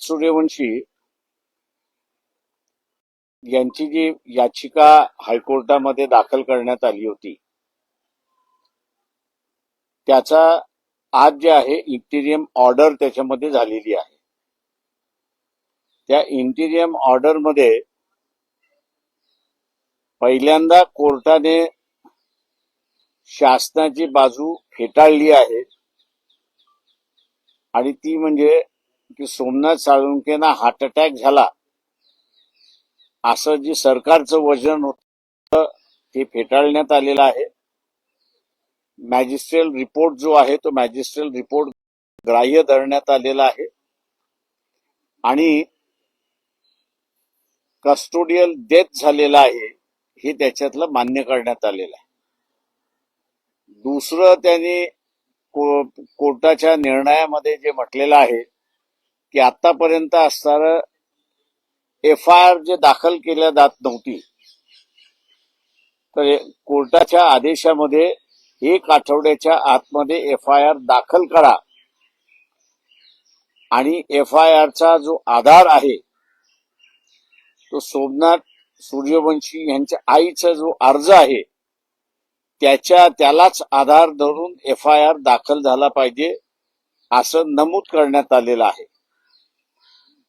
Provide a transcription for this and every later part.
सूर्यवंशी यांची जी याचिका हायकोर्टामध्ये दाखल करण्यात आली होती त्याचा आज जे आहे इंटिरियम ऑर्डर त्याच्यामध्ये झालेली आहे. त्या इंटिरियम ऑर्डरमध्ये पहिल्यांदा कोर्टाने शासनाची बाजू फेटाळली आहे आणि ती म्हणजे की सोमनाथ साळुंकेना हार्ट अटॅक झाला. असं जे सरकारचं वजन होतं ते फेटाळण्यात आलेलं आहे. मॅजिस्ट्रेल रिपोर्ट जो आहे तो मॅजिस्ट्रेल रिपोर्ट ग्राह्य धरण्यात आलेला आहे. आणि कस्टोडियल डेथ झालेला आहे हे त्याच्यातलं मान्य करण्यात आलेलं आहे. दुसरं त्यांनी कोर्टाच्या निर्णयामध्ये जे म्हटलेलं आहे की आतापर्यंत असणार एफ आय आर जे दाखल केल्या जात नव्हती तर कोर्टाच्या आदेशामध्ये एक आठवड्याच्या आतमध्ये एफ आय आर दाखल करा. आणि एफ आय आरचा जो आधार आहे तो सोमनाथ सूर्यवंशी यांच्या आईचा जो अर्ज आहे त्याच्या त्यालाच आधार धरून एफ आय आर दाखल झाला पाहिजे असं नमूद करण्यात आलेलं आहे.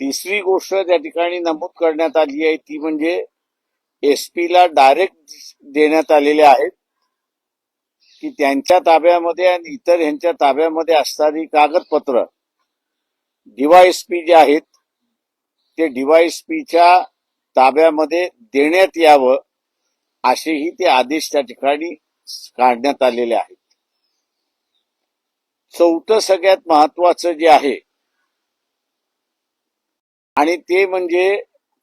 तिसरी गोष्ट त्या ठिकाणी नमूद करण्यात आली आहे ती म्हणजे एसपीला डायरेक्ट देण्यात आलेले आहेत की त्यांच्या ताब्यामध्ये आणि इतर यांच्या ताब्यामध्ये असणारी कागदपत्र. डीवायएसपी जे आहेत ते डीवायएसपीच्या ताब्यामध्ये देण्यात यावं असेही ते आदेश त्या ठिकाणी काढण्यात आलेले आहेत. चौथं सगळ्यात महत्वाचं जे आहे आणि ते म्हणजे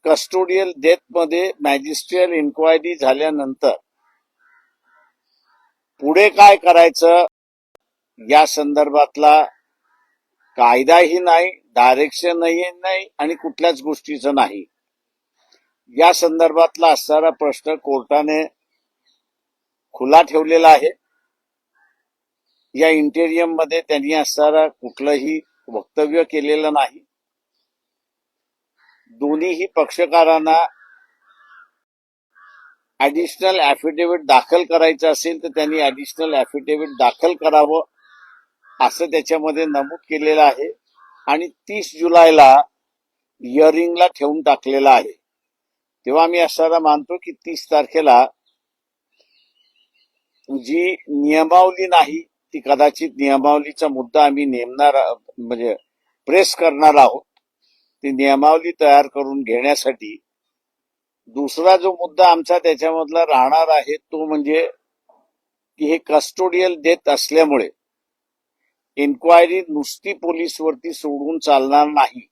कस्टोडियल डेथमध्ये मॅजिस्ट्रियल इन्क्वायरी झाल्यानंतर पुढे काय करायचं? या संदर्भातला कायदाही नाही डायरेक्शनही नाही आणि कुठल्याच गोष्टीचं नाही. या संदर्भातला असणारा प्रश्न कोर्टाने खुला ठेवलेला आहे. या इंटेरियममध्ये त्यांनी असणारा कुठलंही वक्तव्य केलेलं नाही. दोन्हीही पक्षकारांना ऍडिशनल ऍफिडेव्हिट दाखल करायचं असेल तर त्यांनी ऍडिशनल ऍफिडेव्हिट दाखल करावं असं त्याच्यामध्ये नमूद केलेलं आहे. आणि तीस जुलैला हिअरिंगला ठेवून टाकलेलं आहे. तेव्हा आम्ही असायला मानतो की तीस तारखेला जी नियमावली नाही ती कदाचित नियमावलीचा मुद्दा आम्ही नेमणार म्हणजे प्रेस करणार आहोत. ती नियमावली तयार करून घेण्यासाठी दुसरा जो मुद्दा आमचा त्याच्यामधला राहणार आहे तो म्हणजे की हे कस्टोडियल देत असल्यामुळे इन्क्वायरी नुसती पोलीसवरती सोडून चालणार नाही.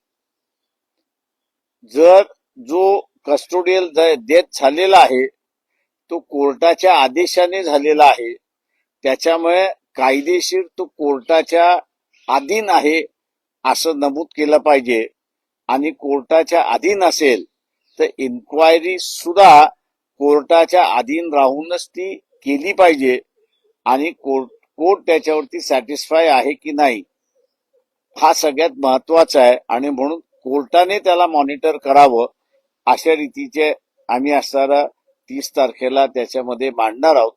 जर जो कस्टोडियल डेथ झालेला आहे तो कोर्टाच्या आदेशाने झालेला आहे त्याच्यामुळे कायदेशीर तो कोर्टाच्या अधीन आहे असं नमूद केलं पाहिजे. आणि कोर्टाच्या अधीन असेल तर इन्क्वायरी सुद्धा कोर्टाच्या अधीन राहूनच ती केली पाहिजे आणि कोर्ट कोर्ट त्याच्यावरती सॅटिस्फाय आहे की नाही हा सगळ्यात महत्त्वाचा आहे. आणि म्हणून कोर्टाने त्याला मॉनिटर करावं अशा रीतीचे आम्ही असणारा तीस तारखेला त्याच्यामध्ये मांडणार आहोत.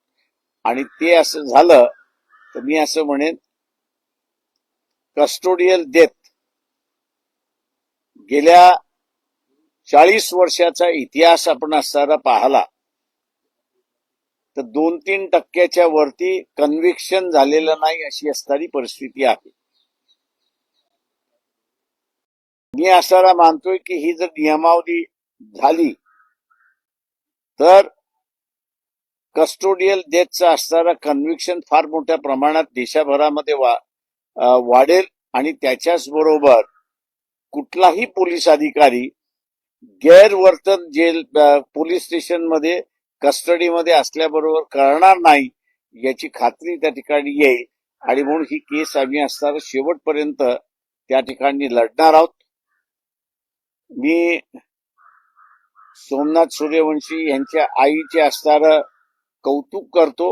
आणि ते असं झालं तर मी असं म्हणेन कस्टोडियल डेथ गेल्या चाळीस वर्षाचा इतिहास आपण असणारा पाहला तर दोन तीन टक्क्याच्या वरती कन्व्हिक्शन झालेलं नाही अशी असणारी परिस्थिती आहे. मी असणारा मानतोय की ही जर नियमावली झाली तर कस्टोडियल डेथचा असणारा कन्व्हिक्शन फार मोठ्या प्रमाणात देशभरामध्ये वा- वाढेल आणि त्याच्याच बरोबर कुठलाही पोलीस अधिकारी गैरवर्तन जेल पोलीस स्टेशनमध्ये कस्टडीमध्ये असल्याबरोबर करणार नाही याची खात्री त्या ठिकाणी येईल. आणि म्हणून ही केस आम्ही असणार शेवटपर्यंत त्या ठिकाणी लढणार आहोत. मी सोमनाथ सूर्यवंशी यांच्या आईचे असणार कौतुक करतो.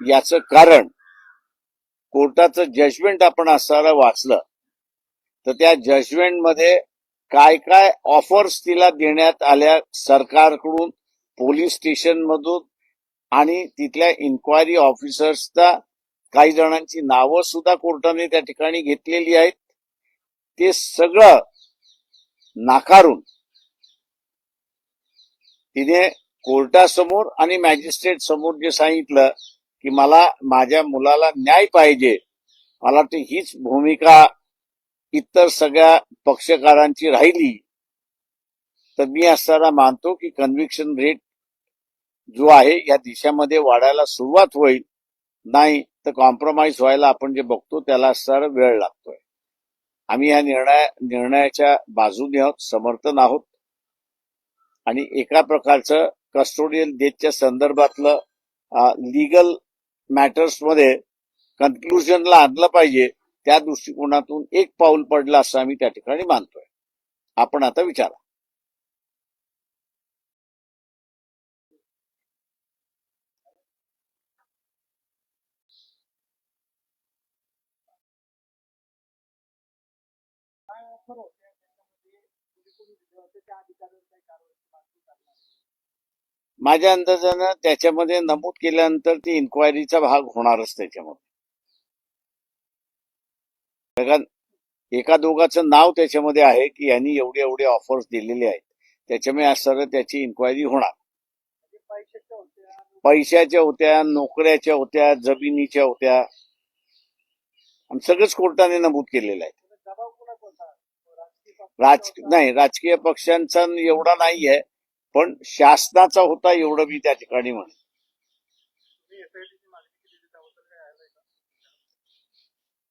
याचं कारण कोर्टाचं जजमेंट आपण असणार वाचलं. तर त्या जजमेंटमध्ये काय काय ऑफर्स तिला देण्यात आल्या सरकारकडून पोलीस स्टेशन मधून आणि तिथल्या इन्क्वायरी ऑफिसर्सचा काही जणांची नावं सुद्धा कोर्टाने त्या ठिकाणी घेतलेली आहेत. ते सगळं नाकारून तिने कोर्टासमोर आणि मॅजिस्ट्रेट समोर जे सांगितलं की मला माझ्या मुलाला न्याय पाहिजे मला वाटते हीच भूमिका इतर सगळ्या पक्षकारांची राहिली तर मी असताना मानतो की कन्व्हिक्शन रेट जो आहे या दिशेमध्ये वाढायला सुरुवात होईल. नाही तर कॉम्प्रोमाइज व्हायला आपण जे बघतो त्याला सर वेळ लागतोय. आम्ही या निर्णय निर्णयाच्या बाजूने आहोत समर्थन आहोत. आणि एका प्रकारचं कस्टोडियल डेथच्या संदर्भातलं लिगल मॅटर्समध्ये कन्क्लुजनला आणलं पाहिजे. त्या दृष्टिकोनातून एक पाऊल पडलं असं आम्ही त्या ठिकाणी मानतोय. आपण आता विचारा. माझ्या अंदाजानं त्याच्यामध्ये नमूद केल्यानंतर ती इन्क्वायरीचा भाग होणारच त्याच्यामध्ये. कारण एका दोघाचं नाव त्याच्यामध्ये आहे की यांनी एवढे एवढे ऑफर्स दिलेले आहेत. त्याच्यामुळे आज सर त्याची इन्क्वायरी होणार. पैशाच्या होत्या नोकऱ्याच्या होत्या जमिनीच्या होत्या. आणि सगळंच कोर्टाने नमूद केलेलं आहे. राज नाही राजकीय पक्षांचा एवढा नाही आहे पण शासनाचा होता एवढं मी त्या ठिकाणी म्हणेन.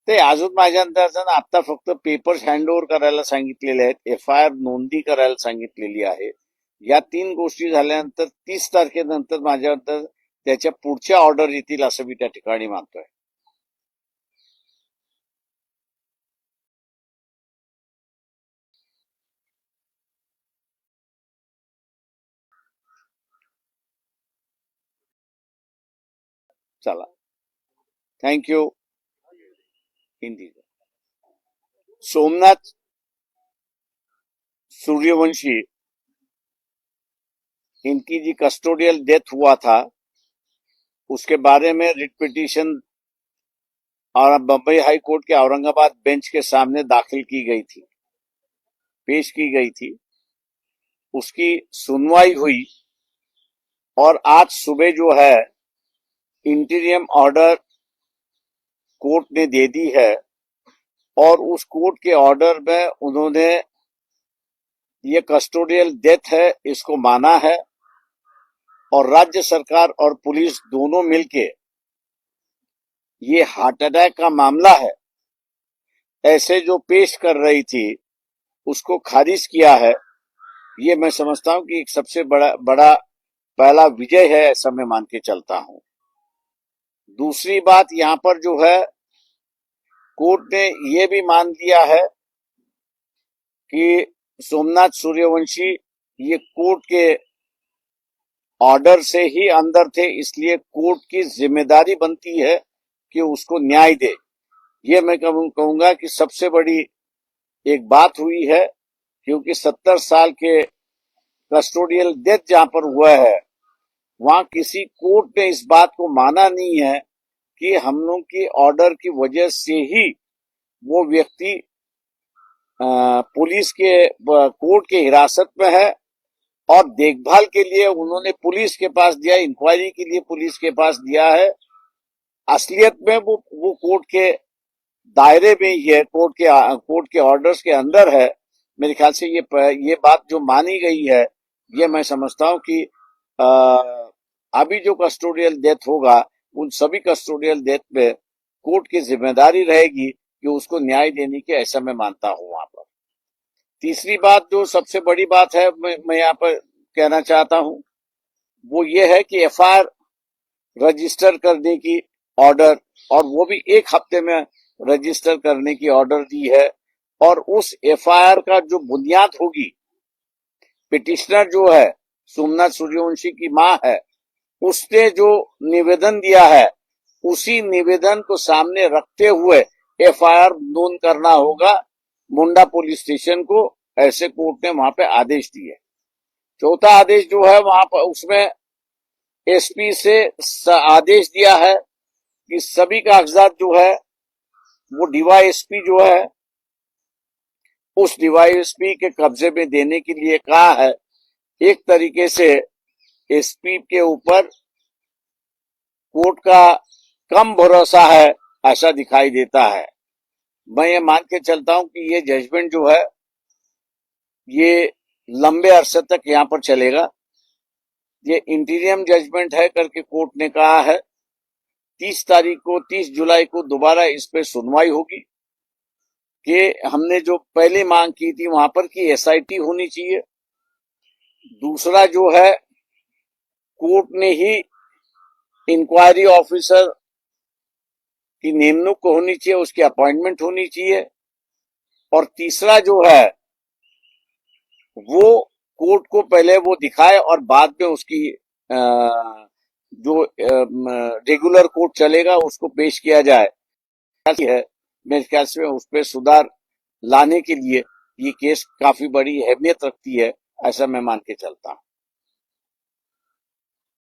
ते अजून माझ्या अंदाजानं आता फक्त पेपर्स हँडओव्हर करायला सांगितलेले आहेत एफ आय आर नोंदी करायला सांगितलेली आहे. या तीन गोष्टी झाल्यानंतर तीस तारखेनंतर माझ्या अंदाज त्याच्या पुढच्या ऑर्डर येतील असं मी त्या ठिकाणी मानतोय. चला. थँक्यू हिंदी सोमनाथ सूर्यवंशी इनकी जी कस्टोडियल डेथ हुआ था, उसके बारे में रिट पिटीशन और बम्बई हाई कोर्ट के औरंगाबाद बेंच के सामने दाखिल की गई थी, पेश की गई थी। उसकी सुनवाई हुई और आज सुबह जो है इंटीरियम ऑर्डर कोर्ट ने दे दी है और उस कोर्ट के ऑर्डर में उन्होंने ये कस्टोडियल डेथ है, इसको माना है और राज्य सरकार और पुलिस दोनों मिलके ये हार्ट अटैक का मामला है। ऐसे जो पेश कर रही थी, उसको खारिज किया है। ये मैं समझता हूँ कि एक सबसे बड़ा बड़ा पहला विजय है, ऐसा मैं मान के चलता हूँ। दूसरी बात यहाँ पर जो है, कोर्ट ने ये भी मान दिया है कि सोमनाथ सूर्यवंशी ये कोर्ट के ऑर्डर से ही अंदर थे, इसलिए कोर्ट की ज़िम्मेदारी बनती है कि उसको न्याय दे। ये मैं कहूं- कहूँगा कि सबसे बड़ी एक बात हुई है, क्योंकि सत्तर साल के कस्टोडियल डेथ जहाँ पर हुआ है वहाँ किसी कोर्ट ने इस बात को माना नहीं है कि हम लोग की ऑर्डर की वजह से ही वो व्यक्ति पुलिस के कोर्ट के हिरासत में है और देखभाल के लिए उन्होंने पुलिस के पास दिया इंक्वायरी के लिए पुलिस के पास दिया है। असलियत में वो वो कोर्ट के दायरे में ही है कोर्ट के कोर्ट के ऑर्डर्स के अंदर है। मेरे ख्याल से ये ये बात जो मानी गई है ये मैं समझता हूँ कि अ, अभी जो कस्टोडियल डेथ होगा उन सभी कस्टोडियल डेथ पे कोर्ट की ज़िम्मेदारी रहेगी कि उसको न्याय देने की ऐसा मैं मानता हूँ वहाँ पर। तीसरी बात जो सबसे बड़ी बात है मैं, मैं यहाँ पर कहना चाहता हूँ वो ये है कि एफ़ रजिस्टर करने की ऑर्डर और वो भी एक हफ़्ते में रजिस्टर करने की ऑर्डर दी है और उस एफआईआर का जो बुनियाद होगी पिटिशनर जो है सोमनाथ सूर्यवंशी की माँ है उसने जो निवेदन दिया है, उसी निवेदन को सामने रखते हुए एफआईआर नोन करना होगा मुंडा पुलिस स्टेशन को, ऐसे कोर्ट ने वहाँ पे आदेश दिए। चौथा आदेश जो है, वहाँ पर उसमें एसपी से आदेश दिया है कि सभी कागजात जो है, वो डीवाई डीवाईएसपी जो है, उस डीवाई डीवाईएसपी के कब्जे में देने के लिए कहा है। एक तरीके से एसपी के ऊपर कोर्ट का कम भरोसा है, ऐसा दिखाई देता है। मैं ये मान के चलता हूँ कि ये जजमेंट जो है, ये लंबे अरसे तक यहाँ पर चलेगा। ये इंटीरियम जजमेंट है, करके कोर्ट ने कहा है, तीस तारीख को, तीस जुलाई को दोबारा इस पे सुनवाई होगी, कि हमने जो पहले मांग की थी वहाँ पर कि एसआईटी होनी चाहिए। दूसरा जो है कोर्ट ने ही इंक्वायरी ऑफिसर की निमणूक होनी चाहिए, उसकी अपॉइंटमेंट होनी चाहिए। और तीसरा जो है, वो कोर्ट को पहले वो दिखाए और बाद में उसकी जो रेगुलर कोर्ट चलेगा, उसको पेश किया जाए। है, मेरे ख्याल से उस पर सुधार लाने के लिए ये केस काफ़ी बड़ी अहमियत रखती है, ऐसा मैं मान के चलता हूँ।